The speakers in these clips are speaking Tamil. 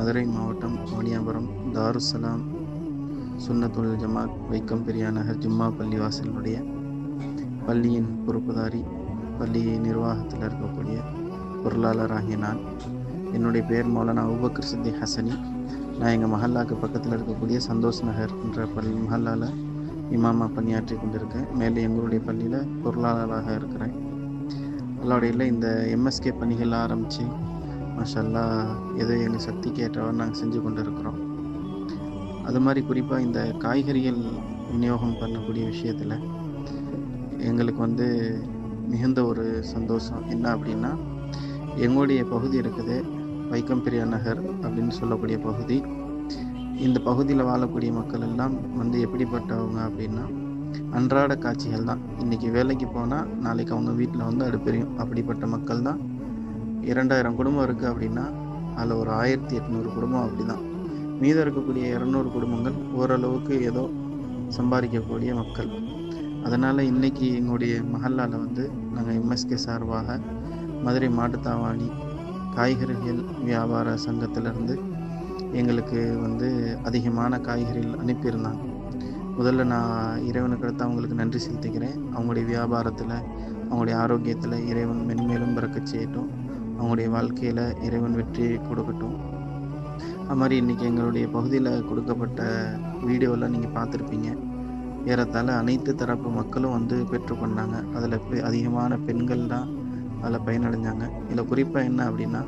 மதுரை மாவட்டம் வாணியாபுரம் தாருசலாம் சுன்னத்துல் ஜமாத் வைக்கம் பெரியா நகர் ஜும்மா பள்ளி வாசலினுடைய பள்ளியின் பொறுப்புதாரி பள்ளி நிர்வாகத்தில் இருக்கக்கூடிய பொருளாளராகிய நான். என்னுடைய பெயர் மௌலானா அபுபக்கர் சித்தி ஹசனி. நான் எங்கள் மஹல்லாக்கு பக்கத்தில் இருக்கக்கூடிய சந்தோஷ் நகர் என்ற பள்ளி மஹல்லாவில் இமாமா பணியாற்றி கொண்டிருக்கேன். மேலே எங்களுடைய பள்ளியில் பொருளாளராக இருக்கிறேன். அல்லாடையில் இந்த எம்எஸ்கே பணிகள் ஆரம்பித்து மாஷல்லா ஏதோ எங்கள் சக்திக்கு ஏற்றவாறு நாங்கள் செஞ்சு கொண்டு இருக்கிறோம் அது மாதிரி குறிப்பாக இந்த காய்கறிகள் விநியோகம் பண்ணக்கூடிய விஷயத்தில் எங்களுக்கு வந்து மிகுந்த ஒரு சந்தோஷம். என்ன அப்படின்னா எங்களுடைய பகுதி இருக்குது வைக்கம் பெரியா நகர் அப்படின்னு சொல்லக்கூடிய பகுதி. இந்த பகுதியில் வாழக்கூடிய மக்கள் எல்லாம் வந்து எப்படிப்பட்டவங்க அப்படின்னா அன்றாட காட்சிகள் தான். இன்றைக்கி வேலைக்கு போனால் நாளைக்கு அவங்க வீட்டில் வந்து அடுப்பெரியும். அப்படிப்பட்ட மக்கள் தான். இரண்டாயிரம் குடும்பம் இருக்குது அப்படின்னா அதில் ஒரு ஆயிரத்தி எட்நூறு குடும்பம் அப்படி தான் மீதம் இருக்கக்கூடிய இரநூறு குடும்பங்கள் ஓரளவுக்கு ஏதோ சம்பாதிக்கக்கூடிய மக்கள். அதனால் இன்றைக்கி எங்களுடைய மஹல்லாவில் வந்து நாங்கள் எம்எஸ்கே சார்பாக மதுரை மாட்டுத்தாவாணி காய்கறிகள் வியாபார சங்கத்திலேருந்து எங்களுக்கு வந்து அதிகமான காய்கறிகள் அனுப்பியிருந்தாங்க. முதல்ல நான் இறைவனுக்கு அடுத்து அவங்களுக்கு நன்றி செலுத்திக்கிறேன். அவங்களுடைய வியாபாரத்தில் அவங்களுடைய ஆரோக்கியத்தில் இறைவன் மென்மேலும் பிறக்க செய்யட்டும். அவங்களுடைய வாழ்க்கையில் இறைவன் வெற்றி கொடுக்கட்டும். அது மாதிரி இன்றைக்கி எங்களுடைய பகுதியில் கொடுக்கப்பட்ட வீடியோவெல்லாம் நீங்கள் பார்த்துருப்பீங்க. ஏறத்தாழ அனைத்து தரப்பு மக்களும் வந்து பெற்றுக்கொண்டாங்க அதில் அதிகமான பெண்கள் தான் அதில் பயனடைஞ்சாங்க. இதில் குறிப்பாக என்ன அப்படின்னா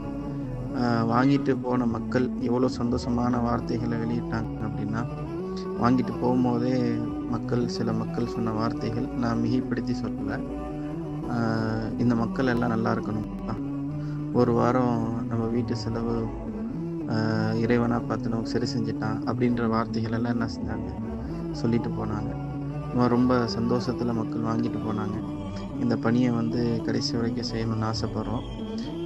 வாங்கிட்டு போன மக்கள் எவ்வளோ சந்தோஷமான வார்த்தைகளை வெளியிட்டாங்க அப்படின்னா வாங்கிட்டு போகும்போதே மக்கள் சில மக்கள் சொன்ன வார்த்தைகள் நான் மிகைப்படுத்தி சொல்லலை. இந்த மக்கள் எல்லாம் நல்லா இருக்கணும். ஒரு வாரம் நம்ம வீட்டு செலவு இறைவனாக பார்த்து நமக்கு சரி செஞ்சிட்டான் அப்படின்ற வார்த்தைகள் எல்லாம் என்ன செஞ்சாங்க? சொல்லிட்டு போனாங்க. ரொம்ப சந்தோஷத்தில் மக்கள் வாங்கிட்டு போனாங்க. இந்த பணியை வந்து கடைசி வரைக்கும் செய்யணும்னு ஆசைப்பட்றோம்.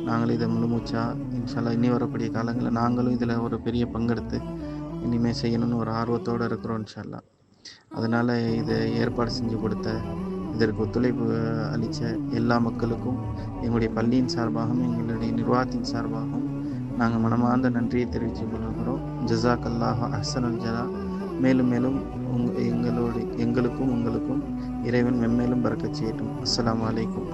நாங்களும் இதை முழுமூச்சா இன்ஷால்லா இனி வரக்கூடிய காலங்களில் நாங்களும் இதில் ஒரு பெரிய பங்கெடுத்து இனிமேல் செய்யணும்னு ஒரு ஆர்வத்தோடு இருக்கிறோம் இன்ஷால்லா. அதனால் இதை ஏற்பாடு செஞ்சு கொடுத்த இதற்கு ஒத்துழைப்பு அளித்த எல்லா மக்களுக்கும் எங்களுடைய பள்ளியின் சார்பாகவும் எங்களுடைய நிர்வாகத்தின் சார்பாகவும் நாங்கள் மனமார்ந்த நன்றியை தெரிவித்துக் கொள்கிறோம். ஜசாக் அல்லாஹ் அஹ்சன் ஜலா. மேலும் மேலும் உங் எங்களோடு எங்களுக்கும் உங்களுக்கும் இறைவன் மென்மேலும் பறக்கச் செய்யட்டும். அஸ்லாம் வலைக்கும்